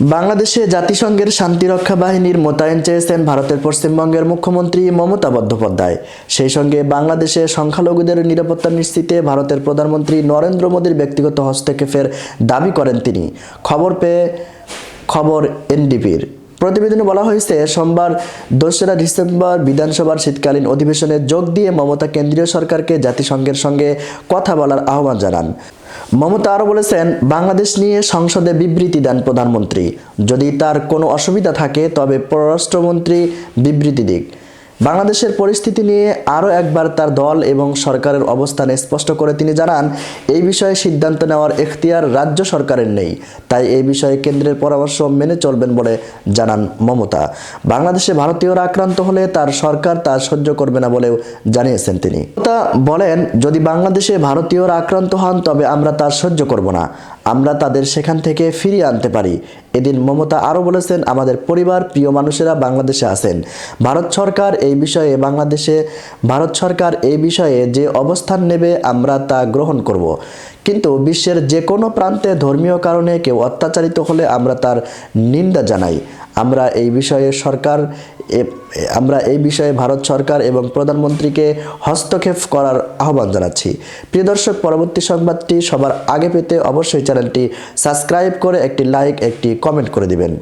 বাংলাদেশে জাতিসংঘের শান্তিরক্ষা বাহিনীর মোতায়েন চেয়েছেন ভারতের পশ্চিমবঙ্গের মুখ্যমন্ত্রী মমতা বন্দ্যোপাধ্যায়। সেই সঙ্গে বাংলাদেশে সংখ্যালঘুদের নিরাপত্তা নিশ্চিতে ভারতের প্রধানমন্ত্রী নরেন্দ্র মোদীর ব্যক্তিগত হস্তক্ষেপের দাবি করেন তিনি। খবর পেয়ে খবর এনডিপির। প্রতিবেদনে বলা হয়েছে, সোমবার দোসরা ডিসেম্বর বিধানসভার শীতকালীন অধিবেশনে যোগ দিয়ে মমতা কেন্দ্রীয় সরকারকে জাতিসংঘের সঙ্গে কথা বলার আহ্বান জানান। মমতা আরও বলেছেন, বাংলাদেশ নিয়ে সংসদে বিবৃতি দেন প্রধানমন্ত্রী। যদি তার কোনো অসুবিধা থাকে, তবে পররাষ্ট্রমন্ত্রী বিবৃতি দিক। বাংলাদেশের পরিস্থিতি নিয়ে আরও একবার তার দল এবং সরকারের অবস্থান স্পষ্ট করে তিনি জানান, এই বিষয়ে সিদ্ধান্ত নেওয়ার এখতিয়ার রাজ্য সরকারের নেই। তাই এই বিষয়ে কেন্দ্রের পরামর্শ মেনে চলবেন বলে জানান মমতা। বাংলাদেশে ভারতীয়রা আক্রান্ত হলে তার সরকার তা সহ্য করবে না বলেও জানিয়েছেন তিনি। মমতা বলেন, যদি বাংলাদেশে ভারতীয়রা আক্রান্ত হন, তবে আমরা তা সহ্য করব না। আমরা তাদের সেখান থেকে ফিরিয়ে আনতে পারি। এদিন মমতা আরও বলেছেন, আমাদের পরিবার, প্রিয় মানুষেরা বাংলাদেশে আছেন। ভারত সরকার এই বিষয়ে বাংলাদেশে, ভারত সরকার এই বিষয়ে যে অবস্থান নেবে আমরা তা গ্রহণ করব। কিন্তু বিশ্বের যে কোনো প্রান্তে ধর্মীয় কারণে কেউ অত্যাচারিত হলে আমরা তার নিন্দা জানাই। আমরা এই বিষয়ে সরকার আমরা এই বিষয়ে ভারত সরকার এবং প্রধানমন্ত্রীকে হস্তক্ষেপ করার আহ্বান জানাচ্ছি। প্রিয় দর্শক, পরবর্তী সংবাদটি সবার আগে পেতে অবশ্যই চ্যানেলটি সাবস্ক্রাইব করে একটি লাইক, একটি কমেন্ট করে দিবেন।